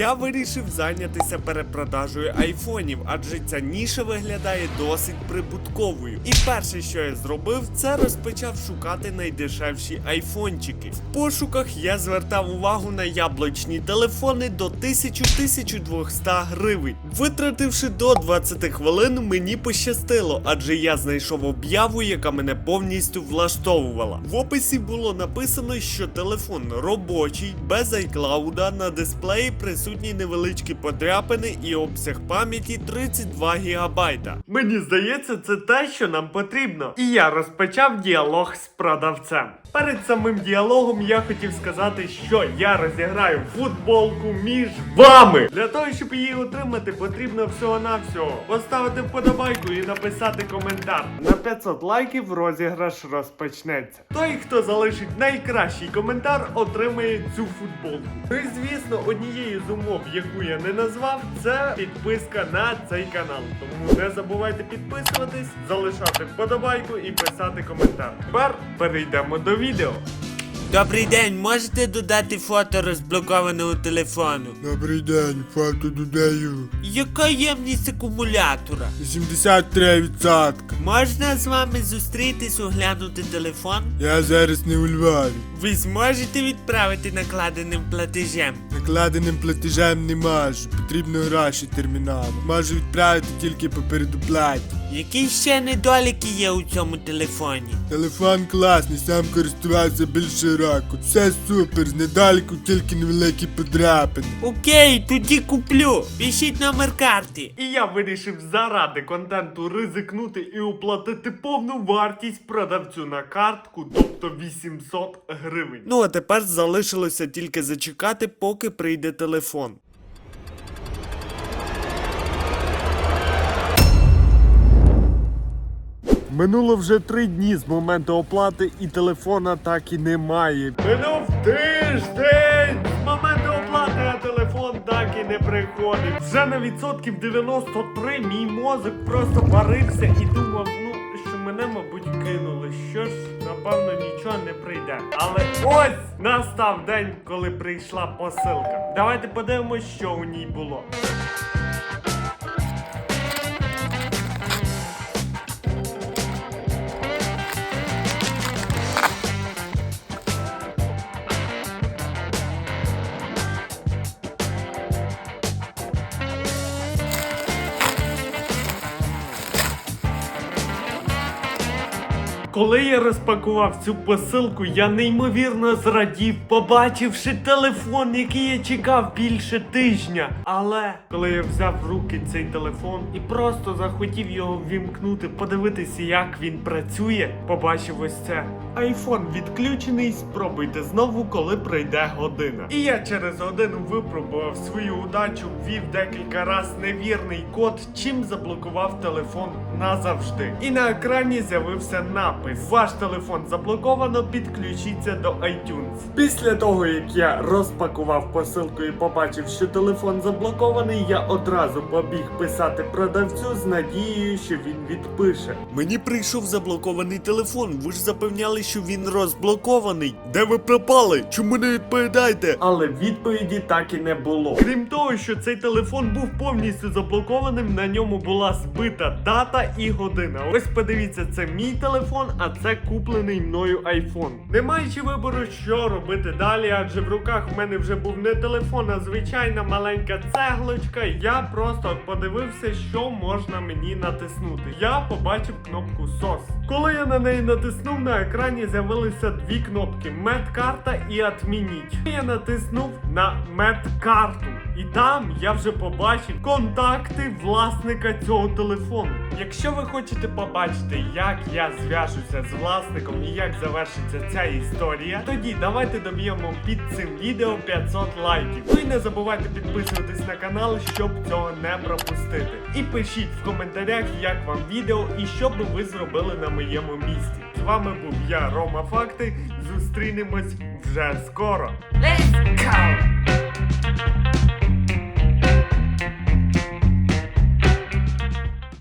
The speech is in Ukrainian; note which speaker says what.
Speaker 1: Я вирішив зайнятися перепродажею айфонів, адже ця ніша виглядає досить прибутковою. І перше, що я зробив, це розпочав шукати найдешевші айфончики. В пошуках я звертав увагу на яблучні телефони до 1000-1200 гривень. Витративши до 20 хвилин, мені пощастило, адже я знайшов об'яву, яка мене повністю влаштовувала. В описі було написано, що телефон робочий, без iCloud, на дисплеї присутні невеличкі подряпини і обсяг пам'яті 32 ГБ. Мені здається, це те, що нам потрібно. І я розпочав діалог з продавцем. Перед самим діалогом я хотів сказати, що я розіграю футболку між вами. Для того, щоб її отримати, потрібно всього-навсього поставити вподобайку і написати коментар. На 500 лайків розіграш розпочнеться. Той, хто залишить найкращий коментар, отримає цю футболку. Ну і звісно, однією з умов, яку я не назвав, це підписка на цей канал. Тому не забувайте підписуватись, залишати вподобайку і писати коментар. Тепер перейдемо до відео.
Speaker 2: Добрий день, можете додати фото розблокованого телефону?
Speaker 3: Добрий день, фото додаю.
Speaker 2: Яка ємність акумулятора?
Speaker 3: 83%.
Speaker 2: Можна з вами зустрітись, оглянути телефон?
Speaker 3: Я зараз не у Львові.
Speaker 2: Ви зможете відправити накладеним платежем?
Speaker 3: Накладеним платежем не можу. Потрібно гроші терміналу. Можу відправити тільки по передоплаті.
Speaker 2: Які ще недоліки є у цьому телефоні?
Speaker 3: Телефон класний, сам користувався більше року. Все супер, з недаліку тільки невеликі подряпини.
Speaker 2: Окей, тоді куплю. Пишіть номер карти.
Speaker 1: І я вирішив заради контенту ризикнути і оплатити повну вартість продавцю на картку, тобто 800 гривень. Ну а тепер залишилося тільки зачекати, поки прийде телефон. Минуло вже три дні з моменту оплати і телефона так і немає. Минув тиждень з моменту оплати, а телефон так і не приходить. Вже на відсотків 93 мій мозок просто варився і думав, ну що мене, мабуть, кинули. Що ж, напевно, нічого не прийде. Але ось настав день, коли прийшла посилка. Давайте подивимось, що у ній було. Коли я розпакував цю посилку, я неймовірно зрадів, побачивши телефон, який я чекав більше тижня. Але коли я взяв в руки цей телефон і просто захотів його ввімкнути, подивитися, як він працює, побачив ось це. Айфон відключений, спробуйте знову, коли прийде година. І я через годину випробував свою удачу, ввів декілька раз невірний код, чим заблокував телефон назавжди. І на екрані з'явився напис: Ваш телефон заблоковано, підключіться до iTunes. Після того, як я розпакував посилку і побачив, що телефон заблокований, я одразу побіг писати продавцю з надією, що він відпише. Мені прийшов заблокований телефон. Ви ж запевняли, що він розблокований. Де ви пропали? Чому не відповідаєте? Але відповіді так і не було. Крім того, що цей телефон був повністю заблокованим, на ньому була збита дата і година. Ось подивіться, це мій телефон, а це куплений мною айфон. Не маючи вибору, що робити далі, адже в руках в мене вже був не телефон, а звичайна маленька цеглочка. Я просто подивився, що можна мені натиснути. Я побачив кнопку SOS. Коли я на неї натиснув, на екрані з'явилися дві кнопки: медкарта і «Отмініть». Я натиснув на медкарту. І там я вже побачив контакти власника цього телефону. Якщо ви хочете побачити, як я зв'яжуся з власником і як завершиться ця історія, тоді давайте доб'ємо під цим відео 500 лайків. Ну і не забувайте підписуватись на канал, щоб цього не пропустити. І пишіть в коментарях, як вам відео і що би ви зробили на моєму місці. З вами був я, Рома Факти. Зустрінемось вже скоро.
Speaker 2: Let's go!